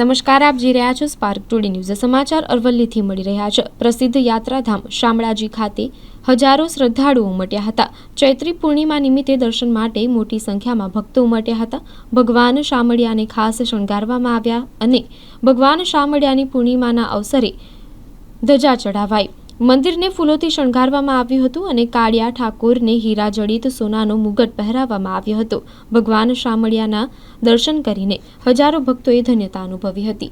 નમસ્કાર, આપ જી રહ્યા છો સ્પાર્ક ટુડે ન્યૂઝ સમાચાર અરવલ્લીથી મળી રહ્યા છે. પ્રસિદ્ધ યાત્રાધામ શામળાજી ખાતે હજારો શ્રદ્ધાળુઓ ઉમટ્યા હતા. ચૈત્રી પૂર્ણિમા નિમિત્તે દર્શન માટે મોટી સંખ્યામાં ભક્તો ઉમટ્યા હતા. ભગવાન શામળિયાને ખાસ શણગારવામાં આવ્યા અને ભગવાન શામળિયાની પૂર્ણિમાના અવસરે ધજા ચઢાવાઈ. મંદિરને ફૂલોથી શણગારવામાં આવ્યું હતું અને કાળિયા ઠાકોરને હીરા જડિત સોનાનો મુગટ પહેરાવવામાં આવ્યો હતો. ભગવાન શામળિયાના દર્શન કરીને હજારો ભક્તોએ ધન્યતા અનુભવી હતી.